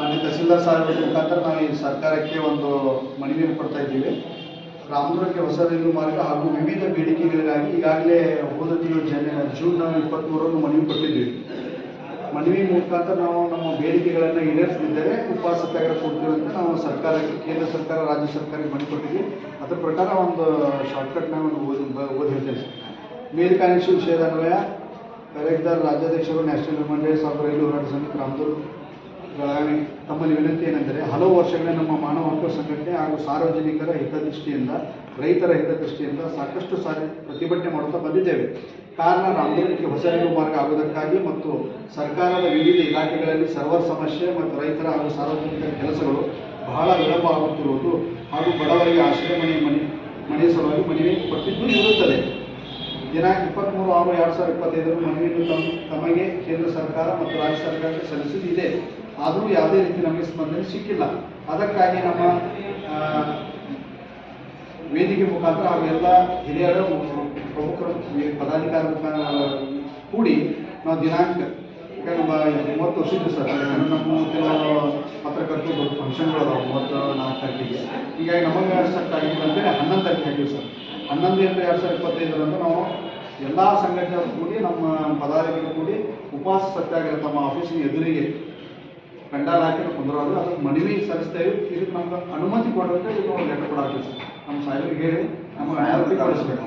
ಮಾನ್ಯ ತಹಸೀಲ್ದಾರ್ ಸಾಹೇಬರ ಮುಖಾಂತರ ನಾವು ಈ ಸರ್ಕಾರಕ್ಕೆ ಒಂದು ಮನವಿಯನ್ನು ಕೊಡ್ತಾ ಇದ್ದೀವಿ. ರಾಮದುರ್ಗಕ್ಕೆ ಹೊಸ ರೈಲು ಮಾರ್ಗ ಹಾಗೂ ವಿವಿಧ ಬೇಡಿಕೆಗಳಿಗಾಗಿ ಈಗಾಗಲೇ ಹೋದ ತಿಂಗಳು ಜನ, ಜೂನ್ ಇಪ್ಪತ್ತ್ಮೂರನ್ನು ಮನವಿ ಕೊಟ್ಟಿದ್ದೀವಿ. ಮನವಿ ಮುಖಾಂತರ ನಾವು ನಮ್ಮ ಬೇಡಿಕೆಗಳನ್ನು ಈಡೇರಿಸಿದ್ದೇವೆ ಉಪವಾಸ ಸತ್ಯಾಗ್ರಹ ಕೊಡ್ತೀವಿ ಅಂತ ನಾವು ಸರ್ಕಾರಕ್ಕೆ, ಕೇಂದ್ರ ಸರ್ಕಾರ, ರಾಜ್ಯ ಸರ್ಕಾರಕ್ಕೆ ಮನವಿ ಕೊಟ್ಟಿದ್ವಿ ಅದರ ಪ್ರಕಾರ ಒಂದು ಶಾರ್ಟ್ಕಟ್ನ ನಾವು ಓದಿ ಓದಿ ಹೇಳ್ತೇನೆ ಮೇಲ್ಕಾಣಿಸುವ ವಿಷಯದ ಅನ್ವಯ ಕಲೆಕ್ಟರ್, ರಾಜ್ಯಾಧ್ಯಕ್ಷರು ನ್ಯಾಷನಲ್ ಮಂಡಳಿ ಸಾಗರ ರೈಲು ಹೋರಾಟ ಸಮಿತಿ, ರಾಮದುರ್ಗ. ತಮ್ಮಲ್ಲಿ ವಿನಂತಿ ಏನೆಂದರೆ ಹಲವು ವರ್ಷಗಳ ನಮ್ಮ ಮಾನವ ಹಕ್ಕು ಸಂಘಟನೆ ಹಾಗೂ ಸಾರ್ವಜನಿಕರ ಹಿತದೃಷ್ಟಿಯಿಂದ, ರೈತರ ಹಿತದೃಷ್ಟಿಯಿಂದ ಸಾಕಷ್ಟು ಸಾರಿ ಪ್ರತಿಭಟನೆ ಮಾಡುತ್ತಾ ಬಂದಿದ್ದೇವೆ. ಕಾರಣ ರಾಮದುರ್ಗಕ್ಕೆ ಹೊಸ ರೈಲು ಮಾರ್ಗ ಆಗುವುದಕ್ಕಾಗಿ ಮತ್ತು ಸರ್ಕಾರದ ವಿವಿಧ ಇಲಾಖೆಗಳಲ್ಲಿ ಸರ್ವರ್ ಸಮಸ್ಯೆ ಮತ್ತು ರೈತರ ಹಾಗೂ ಸಾರ್ವಜನಿಕರ ಕೆಲಸಗಳು ಬಹಳ ವಿಳಂಬ ಆಗುತ್ತಿರುವುದು ಹಾಗೂ ಬಡವರಿಗೆ ಆಶ್ರಯ ಮನೆ ಮನೆ ಮನೆ ಸಲುವಾಗಿ ಮನವಿ ಕೊಟ್ಟಿದ್ದು ಇರುತ್ತದೆ. ದಿನಾಂಕ ಇಪ್ಪತ್ತ್ಮೂರು ಆರು ಎರಡು ಸಾವಿರದ ಇಪ್ಪತ್ತೈದರ ಮನವಿಯನ್ನು ತಮ್ಮ, ತಮಗೆ ಕೇಂದ್ರ ಸರ್ಕಾರ ಮತ್ತು ರಾಜ್ಯ ಸರ್ಕಾರಕ್ಕೆ ಸಲ್ಲಿಸಿದೆ ಆದರೂ ಯಾವುದೇ ರೀತಿ ನಮಗೆ ಸ್ಪಂದನೆ ಸಿಕ್ಕಿಲ್ಲ. ಅದಕ್ಕಾಗಿ ನಮ್ಮ ವೇದಿಕೆ ಮುಖಾಂತರ ಅವೆಲ್ಲ ಹಿರಿಯರು ಪ್ರಮುಖರು ಪದಾಧಿಕಾರಿಗಳ ಕೂಡಿ ನಾವು ದಿನಾಂಕ ಮೂವತ್ತು ವರ್ಷದ ಸರ್. ನಮ್ಮ ಪತ್ರಕರ್ತರು ದೊಡ್ಡ ಫಂಕ್ಷನ್ಗಳು ಅದಾವೆ ಮೂವತ್ತು ನಾಲ್ಕು ತಾರೀಕಿಗೆ. ಹೀಗಾಗಿ ನಮಗೆ ಸೆಟ್ ಆಗಿಲ್ಲ ಅಂತೇಳಿ ಹನ್ನೊಂದು ತಾರೀಕು ಹಾಕಿವಿ ಸರ್. ಹನ್ನೊಂದು ಎಂಟು ಎರಡು ಸಾವಿರದ ಇಪ್ಪತ್ತೈದರಂದು ನಾವು ಎಲ್ಲ ಸಂಘಟನೆಗಳು ಕೂಡಿ ನಮ್ಮ ಪದಾಧಿಕಾರಿಗಳು ಕೂಡಿ ಉಪವಾಸ ಸತ್ಯಾಗ್ರಹ ತಮ್ಮ ಆಫೀಸಿನ ಎದುರಿಗೆ ಪೆಂಡಾಲ್ ಹಾಕಿ ನಾವು ಕುಂದ್ರೋದು ಅದಕ್ಕೆ ಮನವಿ ಸಲ್ಲಿಸ್ತೇವೆ. ಇದಕ್ಕೆ ನಮ್ಗೆ ಅನುಮತಿ ಕೊಡಬೇಕು ಇದು ಲೆಟರ್ ಕೊಡಾಕ್ತೀವಿ ಸರ್ ನಮ್ಮ ಸಾಹೇಬ್ರಿಗೆ ಹೇಳಿ, ನಮಗೆ ಅನುಮತಿ ಕೊಡಿಸ್ಬೇಕು